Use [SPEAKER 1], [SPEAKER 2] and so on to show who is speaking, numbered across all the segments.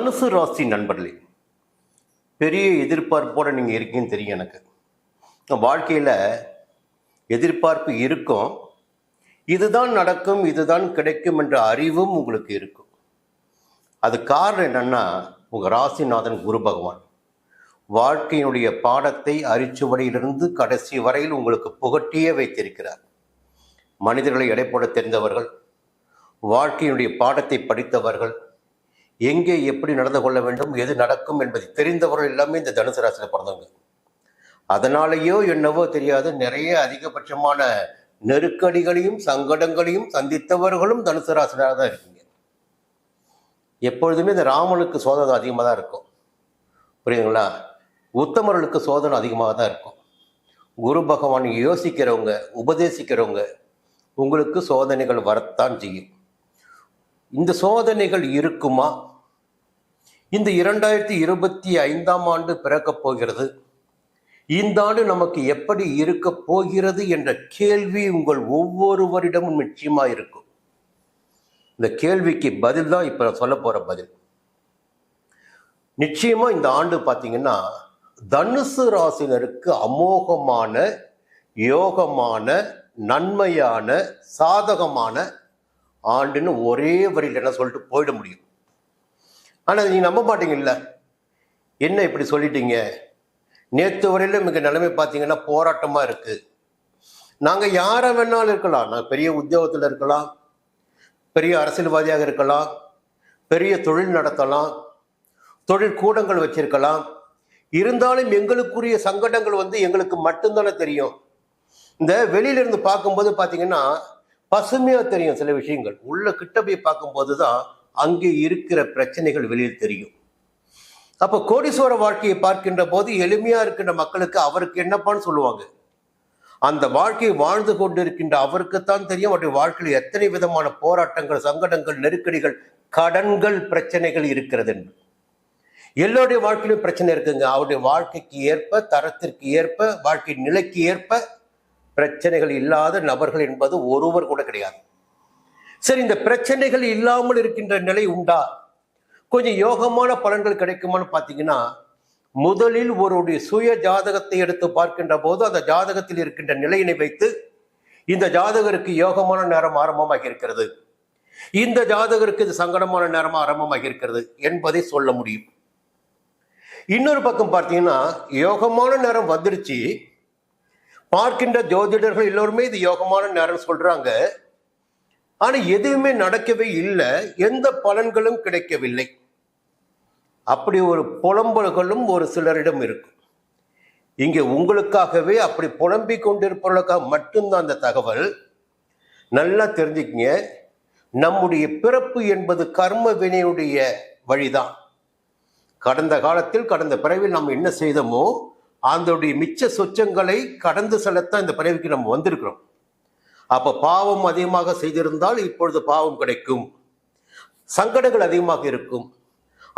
[SPEAKER 1] தனுசு ராசி நண்பர்களே பெரிய எதிர்பார்ப்போடு நீங்கள் இருக்கீங்கன்னு தெரியும் எனக்கு. வாழ்க்கையில் எதிர்பார்ப்பு இருக்கும். இதுதான் நடக்கும் இதுதான் கிடைக்கும் என்ற அறிவும் உங்களுக்கு இருக்கும். அது காரணம் என்னன்னா உங்கள் ராசிநாதன் குரு பகவான். வாழ்க்கையினுடைய பாடத்தை அரிச்சுவடியிலிருந்து கடைசி வரையில் உங்களுக்கு புகட்டியே வைத்திருக்கிறார். மனிதர்களை எடைப்போட தெரிந்தவர்கள் வாழ்க்கையினுடைய பாடத்தை படித்தவர்கள் எங்கே எப்படி நடந்து கொள்ள வேண்டும் எது நடக்கும் என்பதை தெரிந்தவர்கள் எல்லாமே இந்த தனுசு ராசியில் பிறந்தவங்க. அதனாலேயோ என்னவோ தெரியாது நிறைய அதிகபட்சமான நெருக்கடிகளையும் சங்கடங்களையும் சந்தித்தவர்களும் தனுசு ராசியாக தான் இருக்கீங்க. எப்பொழுதுமே இந்த ராமனுக்கு சோதனை அதிகமாக தான் இருக்கும். புரியுதுங்களா? உத்தமர்களுக்கு சோதனை அதிகமாக தான் இருக்கும். குரு பகவான் யோசிக்கிறவங்க உபதேசிக்கிறவங்க உங்களுக்கு சோதனைகள் வரத்தான் செய்யும். இந்த சோதனைகள் இருக்குமா? இந்த இரண்டாயிரத்தி இருபத்தி ஐந்தாம் ஆண்டு பிறக்கப் போகிறது. இந்த ஆண்டு நமக்கு எப்படி இருக்க போகிறது என்ற கேள்வி உங்கள் ஒவ்வொருவரிடமும் நிச்சயமா இருக்கும். இந்த கேள்விக்கு பதில் தான் இப்போ நான் சொல்ல போகிற பதில். நிச்சயமா இந்த ஆண்டு பார்த்தீங்கன்னா தனுசு ராசினருக்கு அமோகமான யோகமான நன்மையான சாதகமான ஆண்டுன்னு ஒரே வரியில் என்ன சொல்லிட்டு போயிட முடியும். ஆனால் நீங்கள் நம்ப மாட்டீங்கல்ல? என்ன இப்படி சொல்லிட்டீங்க? நேற்று வரையிலும் மிக நிலைமை பார்த்தீங்கன்னா போராட்டமாக இருக்குது நாங்கள் யாரை வேணாலும் இருக்கலாம். நான் பெரிய உத்தியோகத்தில் இருக்கலாம். பெரிய அரசியல்வாதியாக இருக்கலாம். பெரிய தொழில் நடத்தலாம். தொழில் கூடங்கள் வச்சிருக்கலாம். இருந்தாலும் எங்களுக்குரிய சங்கடங்கள் வந்து எங்களுக்கு மட்டும்தானே தெரியும். இந்த வெளியில இருந்து பார்க்கும்போது பார்த்தீங்கன்னா பசுமையாக தெரியும் சில விஷயங்கள். உள்ள கிட்ட போய் பார்க்கும்போது தான் அங்கே இருக்கிற பிரச்சனைகள் வெளியில் தெரியும். அப்போ கோடீஸ்வர வாழ்க்கையை பார்க்கின்ற போது எளிமையா இருக்கின்ற மக்களுக்கு அவருக்கு என்னப்பான்னு சொல்லுவாங்க. அந்த வாழ்க்கையை வாழ்ந்து கொண்டிருக்கின்ற அவருக்குத்தான் தெரியும். அவருடைய வாழ்க்கையில் எத்தனை விதமான போராட்டங்கள் சங்கடங்கள் நெருக்கடிகள் கடன்கள் பிரச்சனைகள் இருக்கிறது என்று. எல்லோருடைய வாழ்க்கையிலும் பிரச்சனை இருக்குங்க. அவருடைய வாழ்க்கைக்கு ஏற்ப தரத்திற்கு ஏற்ப வாழ்க்கை நிலைக்கு ஏற்ப பிரச்சனைகள் இல்லாத நபர்கள் என்பது ஒருவர் கூட கிடையாது. சரி இந்த பிரச்சனைகள் இல்லாமல் இருக்கின்ற நிலை உண்டா? கொஞ்சம் யோகமான பலன்கள் கிடைக்குமான்னு பார்த்தீங்கன்னா முதலில் ஒருடைய சுய ஜாதகத்தை எடுத்து பார்க்கின்ற போது அந்த ஜாதகத்தில் இருக்கின்ற நிலையினை வைத்து இந்த ஜாதகருக்கு யோகமான நேரம் ஆரம்பமாக இருக்கிறது. இந்த ஜாதகருக்கு இது சங்கடமான நேரம் ஆரம்பமாக இருக்கிறது என்பதை சொல்ல முடியும். இன்னொரு பக்கம் பார்த்தீங்கன்னா யோகமான நேரம் வந்துருச்சு. பார்க்கின்ற ஜோதிடர்கள் எல்லோருமே இது யோகமான நேரம் சொல்றாங்க. ஆனா எதுவுமே நடக்கவே இல்லை. எந்த பலன்களும் கிடைக்கவில்லை. அப்படி ஒரு புலம்பல்களும் ஒரு சிலரிடம் இருக்கும். இங்கே உங்களுக்காகவே அப்படி புலம்பிக் கொண்டிருப்பவர்களுக்காக மட்டும்தான் அந்த தகவல். நல்லா தெரிஞ்சுக்கங்க. நம்முடைய பிறப்பு என்பது கர்ம வினையுடைய வழிதான். கடந்த காலத்தில் கடந்த பிறவில் நாம் என்ன செய்தோமோ அதனுடைய மிச்ச சொச்சங்களை கடந்து செல்லத்தான் இந்த பிறவிக்கு நம்ம வந்திருக்கிறோம். அப்ப பாவம் அதிகமாக செய்திருந்தால் இப்பொழுது பாவம் கிடைக்கும். சங்கடங்கள் அதிகமாக இருக்கும்.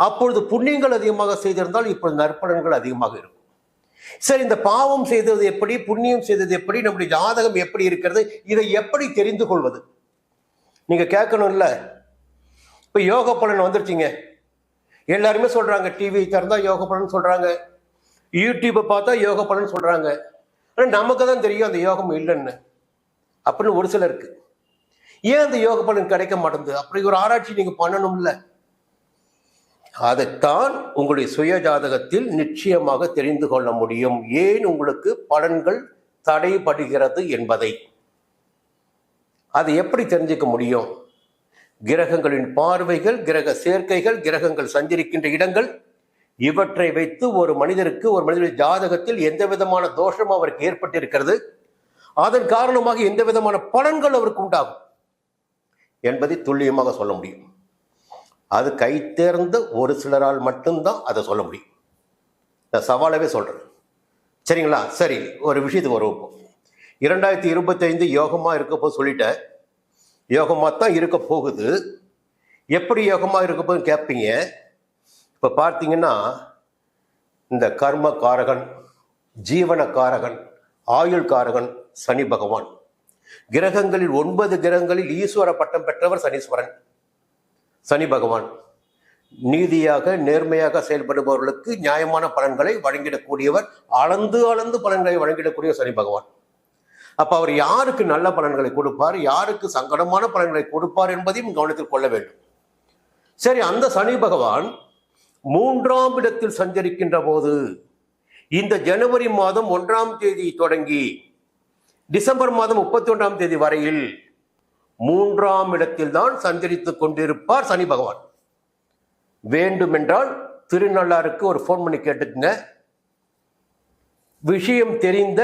[SPEAKER 1] அப்பொழுது புண்ணியங்கள் அதிகமாக செய்திருந்தால் இப்பொழுது நற்பலன்கள் அதிகமாக இருக்கும். சரி இந்த பாவம் செய்தது எப்படி புண்ணியம் செய்தது எப்படி நம்முடைய ஜாதகம் எப்படி இருக்கிறது இதை எப்படி தெரிந்து கொள்வது? நீங்க கேட்கணும்ல? இப்ப யோக பலன் வந்துருச்சுங்க. எல்லாருமே சொல்றாங்க டிவி திறந்தா யோக பலன் சொல்றாங்க. யூடியூப்பை பார்த்தா யோக பலன் சொல்றாங்க. ஆனால் நமக்கு தான் தெரியும் அந்த யோகம் இல்லைன்னு. அப்படின்னு ஒரு சிலருக்கு ஏன் அந்த யோக பலன் கிடைக்க மாட்டேங்குது? அப்படி ஒரு ஆராய்ச்சி நீங்க பண்ணணும்ல. அதைத்தான் உங்களுடைய சுய ஜாதகத்தில் நிச்சயமாக தெரிந்து கொள்ள முடியும். ஏன் உங்களுக்கு பலன்கள் தடைபடுகிறது என்பதை? அதை எப்படி தெரிஞ்சுக்க முடியும்? கிரகங்களின் பார்வைகள் கிரக சேர்க்கைகள் கிரகங்கள் சஞ்சரிக்கின்ற இடங்கள் இவற்றை வைத்து ஒரு மனிதருக்கு ஒரு மனிதனுடைய ஜாதகத்தில் எந்த விதமான தோஷம் அவருக்கு ஏற்பட்டிருக்கிறது? அதன் காரணமாக எந்த விதமான பலன்கள் அவருக்கு உண்டாகும் என்பதை துல்லியமாக சொல்ல முடியும். அது கை தேர்ந்த ஒரு சிலரால் மட்டும்தான் அதை சொல்ல முடியும். நான் சவாலாகவே சொல்கிறேன் சரிங்களா? சரி ஒரு விஷயத்துக்கு வருவோம் இப்போ. இரண்டாயிரத்தி இருபத்தைந்து யோகமாக இருக்கப்போ சொல்லிட்டேன். யோகமாக தான் இருக்க போகுது. எப்படி யோகமாக இருக்க போகுதுன்னு கேட்பீங்க இப்போ பார்த்தீங்கன்னா இந்த கர்ம காரகன் ஜீவன காரகன் ஆயுள் காரகன் சனி பகவான். கிரகங்களில் ஒன்பது கிரகங்களில் ஈஸ்வர பட்டம் பெற்றவர் சனீஸ்வரன். சனி பகவான். நீதியாக நேர்மையாக செயல்படுபவர்களுக்கு நியாயமான பலன்களை வழங்கிடக்கூடியவர் அளந்து அளந்து பலன்களை வழங்கிடக்கூடிய சனி பகவான். அப்ப அவர் யாருக்கு நல்ல பலன்களை கொடுப்பார் யாருக்கு சங்கடமான பலன்களை கொடுப்பார் என்பதையும் கவனத்தில் கொள்ள வேண்டும். சரி அந்த சனி பகவான் மூன்றாம் இடத்தில் சஞ்சரிக்கின்ற போது இந்த ஜனவரி மாதம் ஒன்றாம் தேதி தொடங்கி டிசம்பர் மாதம் முப்பத்தி ஒன்றாம் தேதி வரையில் மூன்றாம் இடத்தில் தான் சஞ்சரித்துக் கொண்டிருப்பார் சனி பகவான். வேண்டுமென்றால் திருநள்ளாருக்கு ஒரு ஃபோன் பண்ணி கேட்டுக்குங்க. விஷயம் தெரிந்த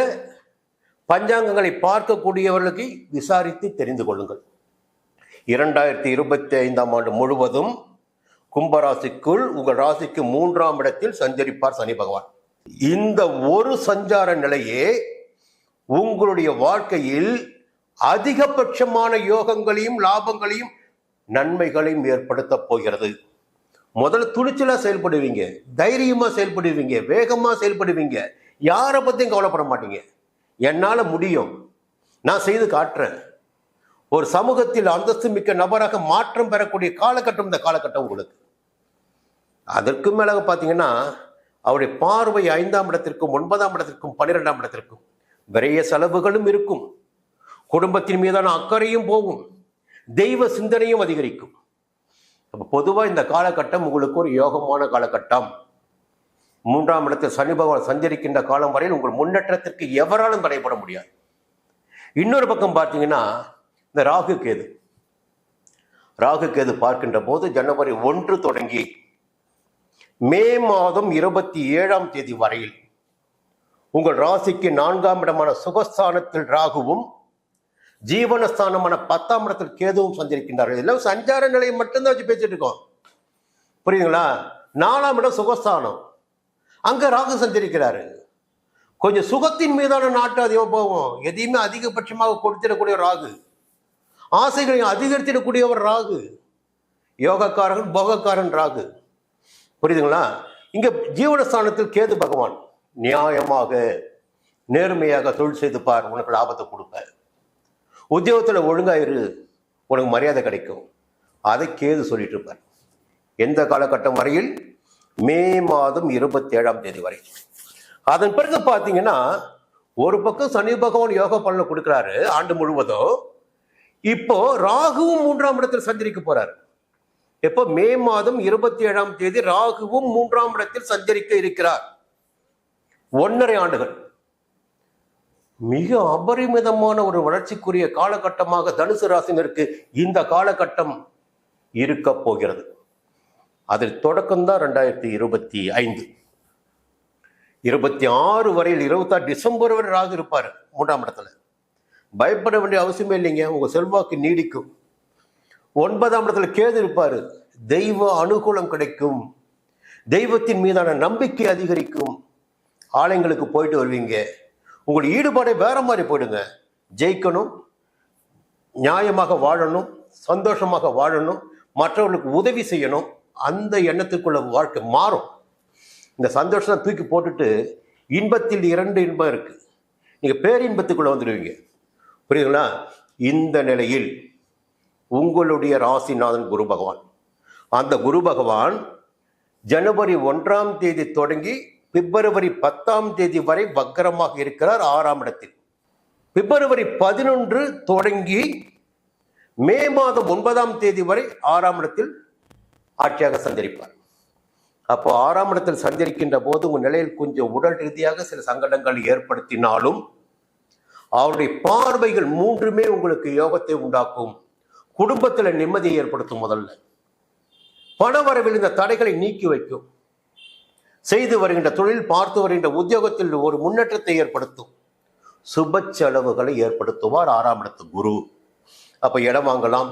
[SPEAKER 1] பஞ்சாங்கங்களை பார்க்கக்கூடியவர்களுக்கு விசாரித்து தெரிந்து கொள்ளுங்கள். இரண்டாயிரத்தி இருபத்தி ஐந்தாம் ஆண்டு முழுவதும் கும்பராசிக்குள் உங்கள் ராசிக்கு மூன்றாம் இடத்தில் சஞ்சரிப்பார் சனி பகவான். இந்த ஒரு சஞ்சார நிலையே உங்களுடைய வாழ்க்கையில் அதிகபட்சமான யோகங்களையும் லாபங்களையும் நன்மைகளையும் ஏற்படுத்த போகிறது. முதல்ல துணிச்சலாக செயல்படுவீங்க தைரியமாக செயல்படுவீங்க வேகமாக செயல்படுவீங்க. யாரை பற்றியும் கவலைப்பட மாட்டீங்க. என்னால் முடியும். நான் செய்து காட்டுறேன். ஒரு சமூகத்தில் அந்தஸ்து மிக்க நபராக மாற்றம் பெறக்கூடிய காலகட்டம் இந்த காலகட்டம் உங்களுக்கு. அதற்கு மேலாக பார்த்தீங்கன்னா அவருடைய பார்வை ஐந்தாம் இடத்திற்கும் ஒன்பதாம் இடத்திற்கும் பன்னிரெண்டாம் இடத்திற்கும் விரைய செலவுகளும் இருக்கும். குடும்பத்தின் மீதான அக்கறையும் போகும். தெய்வ சிந்தனையும் அதிகரிக்கும். அப்போ பொதுவாக இந்த காலகட்டம் உங்களுக்கு ஒரு யோகமான காலகட்டம். மூன்றாம் இடத்தில் சனி பகவான் சஞ்சரிக்கின்ற காலம் வரையில் உங்கள் முன்னேற்றத்திற்கு எவராலும் தடைபட முடியாது. இன்னொரு பக்கம் பார்த்தீங்கன்னா இந்த ராகு கேது. ராகு கேது பார்க்கின்ற போது ஜனவரி ஒன்று தொடங்கி மே மாதம் இருபத்தி ஏழாம் தேதி வரையில் உங்கள் ராசிக்கு நான்காம் இடமான சுகஸ்தானத்தில் ராகுவும் ஜீவனஸ்தானமான பத்தாம் இடத்தில் கேதுவும் சந்திருக்கின்றார்கள் இதெல்லாம் சஞ்சார நிலையை மட்டும்தான் வச்சு பேசிட்டு இருக்கோம். புரியுதுங்களா? நாலாம் இடம் சுகஸ்தானம். அங்க ராகு சந்திருக்கிறாரு கொஞ்சம் சுகத்தின் மீதான நாட்டு அதிகம் போகும். எதையுமே அதிகபட்சமாக கொடுத்திடக்கூடிய ராகு. ஆசைகளை அதிகரித்திடக்கூடிய ஒரு ராகு. யோகக்காரன் போகக்காரன் ராகு. புரியுதுங்களா? இங்க ஜீவனஸ்தானத்தில் கேது பகவான் நியாயமாக நேர்மையாக தொழில் செய்து பார் உனக்கு லாபத்தை கொடுப்ப உத்தியோகத்தில் ஒழுங்காயிரு உனக்கு மரியாதை கிடைக்கும். அதை கேது சொல்லிட்டு இருப்பார். எந்த காலகட்டம் வரையில்? மே மாதம் இருபத்தி ஏழாம் தேதி வரை. அதன் பிறகு பார்த்தீங்கன்னா ஒரு பக்கம் சனி பகவான் யோக பலனை கொடுக்குறாரு ஆண்டு முழுவதும். இப்போ ராகுவும் மூன்றாம் இடத்தில் சஞ்சரிக்க போறாரு. எப்போ மே மாதம் இருபத்தி ஏழாம் தேதி ராகுவும் மூன்றாம் இடத்தில் சஞ்சரிக்க இருக்கிறார். ஒன்றரை ஆண்டுகள். மிக அபரிமிதமான ஒரு வளர்ச்சிக்குரிய காலகட்டமாக தனுசு ராசினருக்கு இந்த காலகட்டம் இருக்க போகிறது. அதில் தொடக்கம்தான் ரெண்டாயிரத்தி இருபத்தி ஐந்து. இருபத்தி ஆறு வரையில் இருபத்தாறு டிசம்பர் வரை ராகு இருப்பார் மூன்றாம் இடத்துல. பயப்பட வேண்டிய அவசியமே இல்லைங்க. உங்க செல்வாக்கு நீடிக்கும். ஒன்பதாம் இடத்துல கேது இருப்பார். தெய்வ அனுகூலம் கிடைக்கும். தெய்வத்தின் மீதான நம்பிக்கை அதிகரிக்கும். ஆலயங்களுக்கு போயிட்டு வருவீங்க. உங்களுடைய ஈடுபாடே வேற மாதிரி போயிடுங்க. ஜெயிக்கணும். நியாயமாக வாழணும். சந்தோஷமாக வாழணும். மற்றவர்களுக்கு உதவி செய்யணும். அந்த எண்ணத்துக்குள்ள வாழ்க்கை மாறும். இந்த சந்தோஷத்தை தூக்கி போட்டுட்டு இன்பத்தில் இரண்டு இன்பம் இருக்குது நீங்கள் பேரின்பத்துக்குள்ளே வந்துடுவீங்க. புரியுதுங்களா? இந்த நிலையில் உங்களுடைய ராசிநாதன் குரு பகவான். அந்த குரு பகவான் ஜனவரி ஒன்றாம் தேதி தொடங்கி பிப்ரவரி பத்தாம் தேதி வரை வக்கரமாக இருக்கிறார் ஆறாம் இடத்தில். பிப்ரவரி பதினொன்று தொடங்கி மே மாதம் ஒன்பதாம் தேதி வரை ஆறாம் இடத்தில் ஆட்சியாக சந்தரிப்பார் அப்போ ஆறாம் இடத்தில் சந்தரிக்கின்ற போது உங்கள் நிலையில் கொஞ்சம் உடல் ரீதியாக சில சங்கடங்கள் ஏற்படுத்தினாலும் அவருடைய பார்வைகள் மூன்றுமே உங்களுக்கு யோகத்தை உண்டாக்கும். குடும்பத்தில் நிம்மதியை ஏற்படுத்தும் முதல்ல. பணவரவில் இந்த தடைகளை நீக்கி வைக்கும். செய்து வருகின்ற தொழில் பார்த்து வருகின்ற உத்தியோகத்தில் ஒரு முன்னேற்றத்தை ஏற்படுத்தும். சுப செலவுகளை ஏற்படுத்துவார் ஆறாம் இடத்து குரு. அப்ப இடம் வாங்கலாம்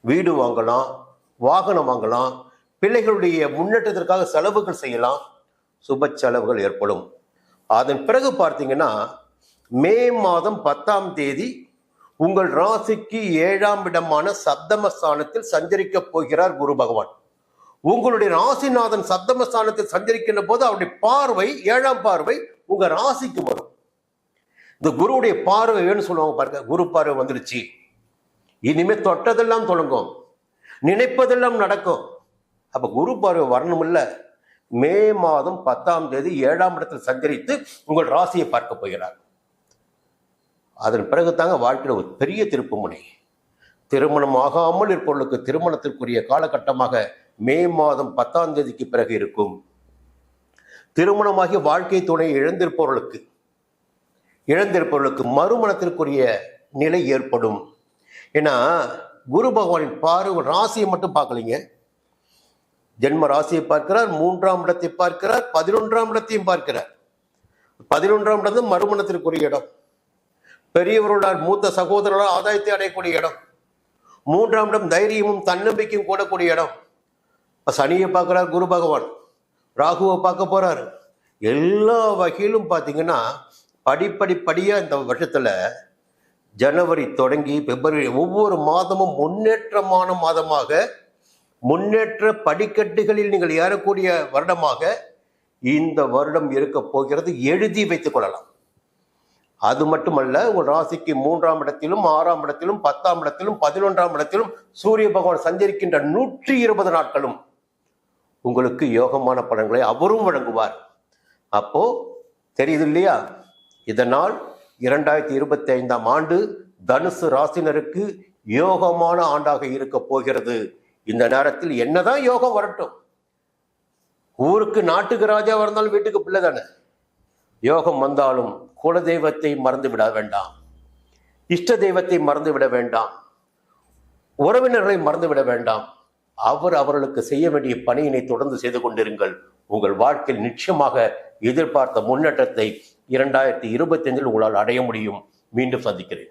[SPEAKER 1] வீடு வாங்கலாம் வாகனம் வாங்கலாம் பிள்ளைகளுடைய முன்னேற்றத்திற்காக செலவுகள் செய்யலாம் சுப செலவுகள் ஏற்படும். அதன் பிறகு பார்த்தீங்கன்னா மே மாதம் பத்தாம் தேதி உங்கள் ராசிக்கு ஏழாம் இடமான சப்தமஸ்தானத்தில் சஞ்சரிக்க போகிறார் குரு பகவான். உங்களுடைய ராசிநாதன் சப்தமஸ்தானத்தில் சஞ்சரிக்கின்ற போது அவருடைய பார்வை ஏழாம் பார்வை உங்க ராசிக்கு வரும். இந்த குருவுடைய பார்வை வேணும்னு சொல்லுவாங்க பாருங்க குரு பார்வை வந்துடுச்சு இனிமே தொட்டதெல்லாம் தொடங்கும். நினைப்பதெல்லாம் நடக்கும். அப்ப குரு பார்வை வரணும் இல்ல மே மாதம் பத்தாம் தேதி ஏழாம் இடத்தில் சஞ்சரித்து உங்கள் ராசியை பார்க்க போகிறார். அதன் பிறகு தாங்க வாழ்க்கையில் ஒரு பெரிய திருப்புமுனை திருமணம் ஆகாமல் இருப்பவர்களுக்கு திருமணத்திற்குரிய காலகட்டமாக மே மாதம் பத்தாம் தேதிக்கு பிறகு இருக்கும். திருமணமாகி வாழ்க்கை துணை இழந்திருப்பவர்களுக்கு இழந்திருப்பவர்களுக்கு மறுமணத்திற்குரிய நிலை ஏற்படும். ஏன்னா குரு பகவானின் பார்வை ராசியை மட்டும் பார்க்கலீங்க. ஜென்ம ராசியை பார்க்கிறார் மூன்றாம் இடத்தை பார்க்கிறார் பதினொன்றாம் இடத்தையும் பார்க்கிறார். பதினொன்றாம் இடம் மறுமணத்திற்குரிய இடம். பெரியவருடன் மூத்த சகோதரர்களால் ஆதாயத்தை அடையக்கூடிய இடம். மூன்றாம் இடம் தைரியமும் தன்னம்பிக்கையும் கூடக்கூடிய இடம். சனியை பார்க்குறார் குரு பகவான். ராகுவை பார்க்க போகிறாரு எல்லா வகையிலும் பார்த்தீங்கன்னா படிப்படி இந்த வருஷத்தில் ஜனவரி தொடங்கி பிப்ரவரி ஒவ்வொரு மாதமும் முன்னேற்றமான மாதமாக முன்னேற்ற படிக்கட்டுகளில் நீங்கள் ஏறக்கூடிய வருடமாக இந்த வருடம் இருக்க போகிறது. எழுதி வைத்துக் கொள்ளலாம். அது மட்டுமல்ல உங்கள் ராசிக்கு மூன்றாம் இடத்திலும் ஆறாம் இடத்திலும் பத்தாம் இடத்திலும் பதினொன்றாம் இடத்திலும் சூரிய பகவான் சஞ்சரிக்கின்ற நூற்றி இருபது நாட்களும் உங்களுக்கு யோகமான பலன்களை அவரும் வழங்குவார். அப்போ தெரியுது இல்லையா? இதனால் இரண்டாயிரத்தி இருபத்தி ஐந்தாம் ஆண்டு தனுசு ராசினருக்கு யோகமான ஆண்டாக இருக்க போகிறது. இந்த நேரத்தில் என்னதான் யோகம் வரட்டும். ஊருக்கு நாட்டுக்கு ராஜா இருந்தாலும் வீட்டுக்கு பிள்ளை தானே யோகம் வந்தாலும் குல தெய்வத்தை மறந்து விட வேண்டாம். இஷ்ட தெய்வத்தை மறந்து விட வேண்டாம். உறவினர்களை மறந்து விட வேண்டாம். அவர் அவர்களுக்கு செய்ய வேண்டிய பணியினை தொடர்ந்து செய்து கொண்டிருங்கள். உங்கள் வாழ்க்கையில் நிச்சயமாக எதிர்பார்த்த முன்னேற்றத்தை இரண்டாயிரத்தி இருபத்தி அஞ்சில் உங்களால் அடைய முடியும். மீண்டும் சந்திக்கிறேன்.